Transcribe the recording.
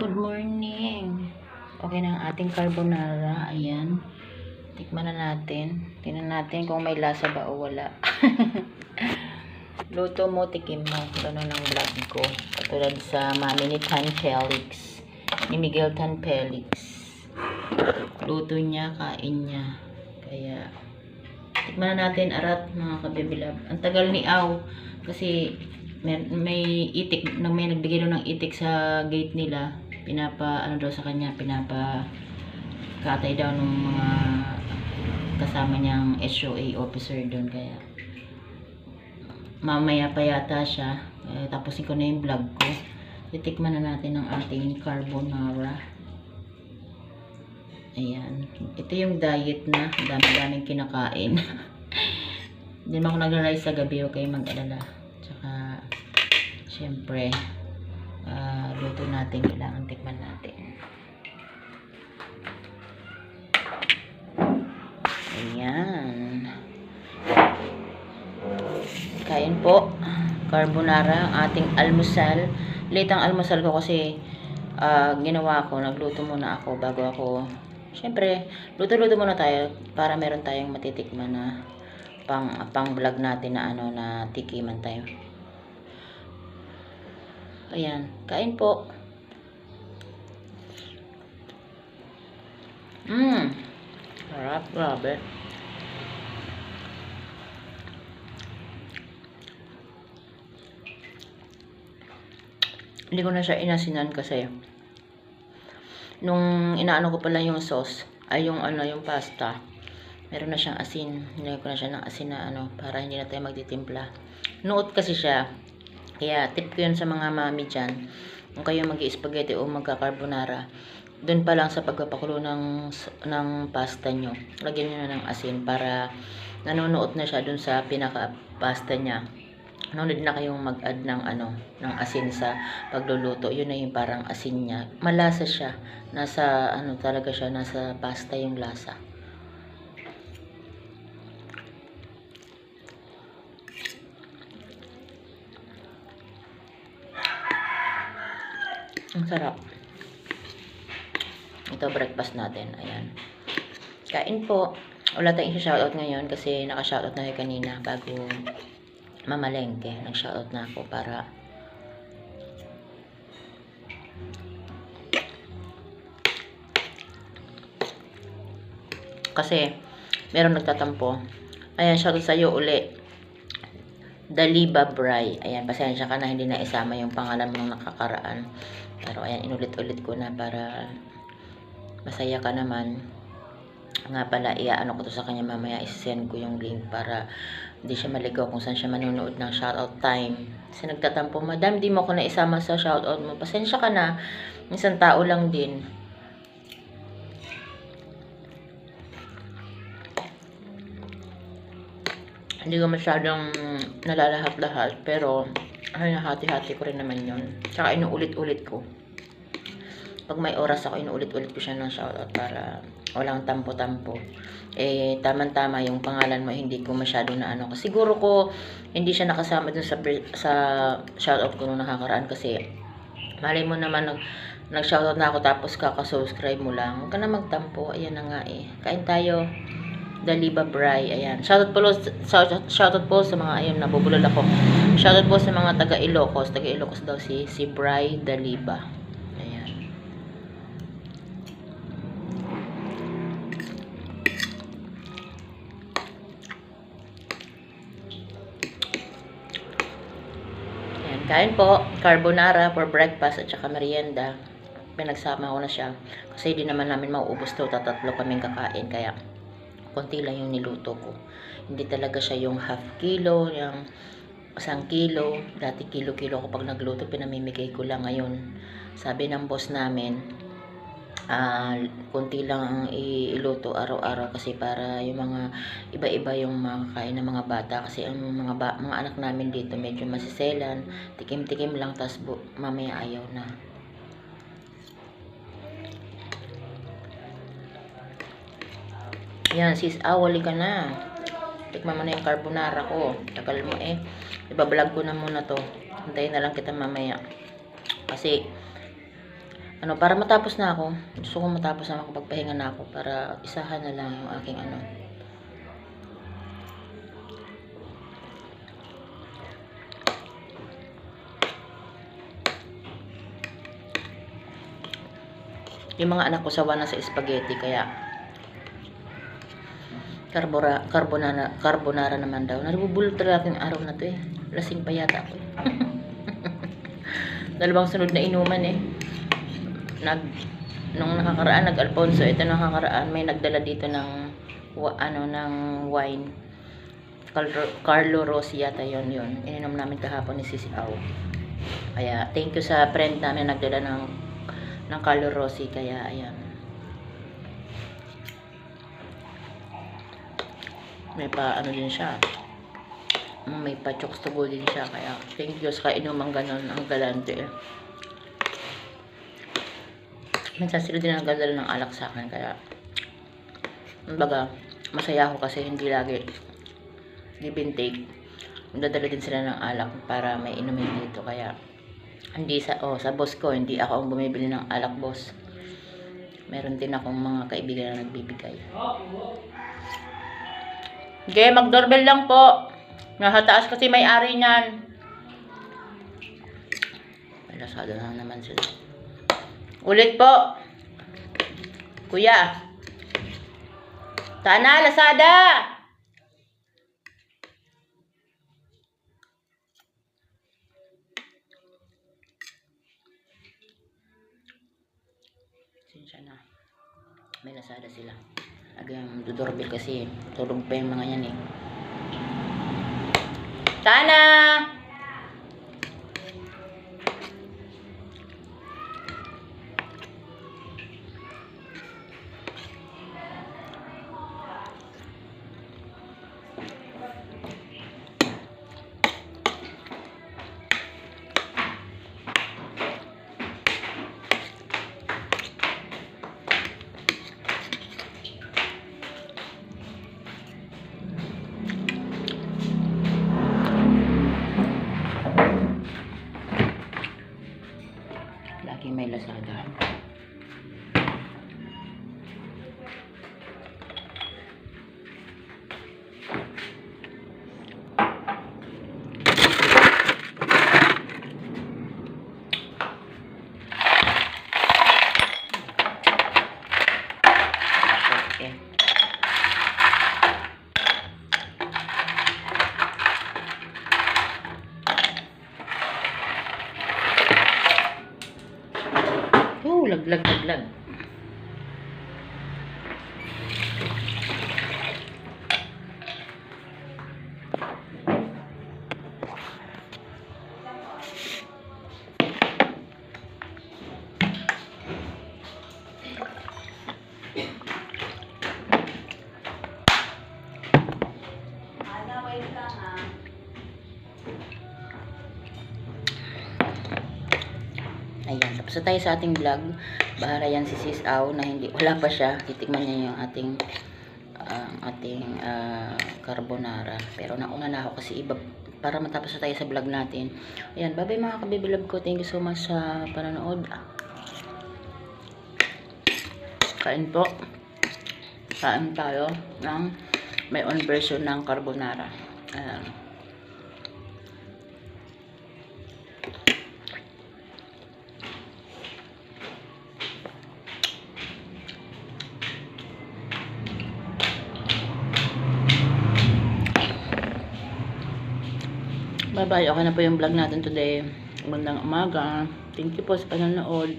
good morning. Okay na ang ating carbonara. Ayan. Tikman na natin. Tingnan natin kung may lasa ba o wala. Luto mo, tikim mo. Ganun ang vlog ko. Katulad sa mami ni Tan Felix. Ni Miguel Tan Felix. Luto niya, kain niya. Kaya, tikman na natin arat mga kabibilab. Ang tagal ni Aw. Kasi, may, may itik, may nagbigay ng itik sa gate nila. Pinapa, ano daw sa kanya, pinapa katay daw ng mga kasama niyang SOA officer doon. Kaya, mamaya pa yata siya. Eh, tapusin ko na yung vlog ko. Titikman na natin ang ating carbonara. Ayan. Ito yung diet na. Dami-daming kinakain. Hindi naman ako nagra-rice sa gabi. Kayong mag-alala. Tsaka, syempre, ah, luto natin. Kailangan tikman natin. Ayan. Kain po. Carbonara, ang ating almusal. Late ang almusal ko kasi ah, ginawa ko, nagluto muna ako bago ako. Siyempre, luto-luto muna tayo para meron tayong matitikman na pang pang vlog natin na ano na tikiman tayo. Ayan, kain po. Mmm. Sarap, grabe. Hindi ko na siya inasinan kasi nung inaano ko pala yung sauce, ay yung ano, yung pasta, meron na siyang asin. Nilagay ko na siya ng asin na ano, para hindi na tayo magtitimpla. Nuot kasi siya. Kaya tip ko yun sa mga mami dyan. Kung kayo mag spaghetti o magka-carbonara, doon pa lang sa pagpapakulo ng, ng pasta nyo, lagyan nyo na ng asin para nanonood na siya doon sa pinaka-pasta niya. Ano na din na kayong mag-add ng ano, ng asin sa pagluluto. Yun na yung parang asin niya. Malasa siya. Nasa ano talaga siya, nasa pasta yung lasa. Sarap. Ito breakfast natin. Ayan. Kain po. Wala tayong shoutout ngayon kasi naka-shoutout na kayo kanina bago mamalengke. Nag-shoutout na ako para kasi meron nagtatampo. Ayan, shoutout sa iyo uli. Daliba Bray. Ayan, pasensya ka na hindi na isama yung pangalan mo nakakaraan. Pero ayan, inulit-ulit ko na para masaya ka naman. Nga pala, iaano ko to sa kanya mamaya, isend ko yung link para hindi siya maligaw kung saan siya manonood ng shoutout time. Kasi nagtatampo, madam, di mo ko na isama sa shoutout mo. Pasensya ka na, isang tao lang din. Hindi ko masyadong nalalahat-lahat, pero ay, hati-hati ko rin naman yun. Tsaka inuulit-ulit ko. Pag may oras ako, inuulit-ulit ko siya ng shoutout para walang tampo-tampo. Eh, tamang-tama yung pangalan mo, hindi ko masyado na ano. Siguro ko, hindi siya nakasama dun sa, sa shoutout ko nung nakakaraan kasi malay mo naman nag, nag-shoutout na ako tapos kakasubscribe mo lang. Huwag ka na magtampo. Ayan na nga eh. Kain tayo. Daliba Bray. Ayan. Shoutout po, shoutout, shoutout po sa mga, ayun, nabubulol ako. Shoutout po sa mga taga Ilocos. Taga Ilocos daw si, si Bray Daliba. Ayan. Ayan. Kain po. Carbonara for breakfast at saka merienda. Pinagsama ko na siya. Kasi di naman namin mauubos to. Tatatlo kaming kakain. Kaya konti lang yung niluto ko. Hindi talaga siya yung half kilo, yung isang kilo. Dati kilo-kilo ko pag nagluto, pinamimigay ko lang ngayon. Sabi ng boss namin, ah konti lang ang iluto araw-araw kasi para yung mga iba-iba yung makakain ng mga bata kasi ang mga ba, mga anak namin dito medyo masiselan, tikim-tikim lang tas mamaya ayaw na. Yan, sis, awali ka na. Tikman mo na yung carbonara ko. Tagal mo eh. Ibablog ko na muna to. Hintayin na lang kita mamaya. Kasi, ano, para matapos na ako. Gusto ko matapos na makapagpahinga na ako para isahan na lang yung aking ano. Yung mga anak ko sawa na sa spaghetti kaya carbora, carbonara, carbonara naman daw. Nabubulot talaga yung araw na to eh. Lasing pa yata ako. Dalawang sunod na inuman eh. Nag, nung nakakaraan, nag-Alfonso, ito nakakaraan, may nagdala dito ng, wa, ano, ng wine. Carlo, Rossi yata yon yon Ininom namin kahapon ni Sisi Au. Kaya, thank you sa friend namin na nagdala ng, ng Carlo Rossi. Kaya, ayan. May pa, ano din siya. May pa chokes to go din siya. Kaya, thank you sa kainuman ganon. Ang galante eh. Minsan din nagdadala ng alak sa akin. Kaya, kumbaga, masaya ako kasi hindi lagi give and take. Nagdadala din sila ng alak para may inumin dito. Kaya, hindi sa, oh, sa boss ko, hindi ako ang bumibili ng alak, boss. Meron din akong mga kaibigan na nagbibigay. Okay, mag-doorbell lang po. Nasa taas kasi may ari niyan. May lasada na naman sila. Ulit po. Kuya. Sana, Lazada! Sinsya na. May Lazada sila. Agang dudoorbell kasi tulog pa yung mga yan eh. Sana! Ayan, tapos tayo sa ating vlog. Bahala yan si Sis Au na hindi, wala pa siya. Titikman niya yung ating ang ating ah, carbonara. Pero nauna na ako kasi iba para matapos tayo sa vlog natin. Ayan, bye-bye mga kabibilab ko. Thank you so much sa panonood. Kain po. Kain tayo ng may own version ng carbonara. Ayan. Bye-bye. Okay na po yung vlog natin today. Magandang umaga. Thank you po sa panonood.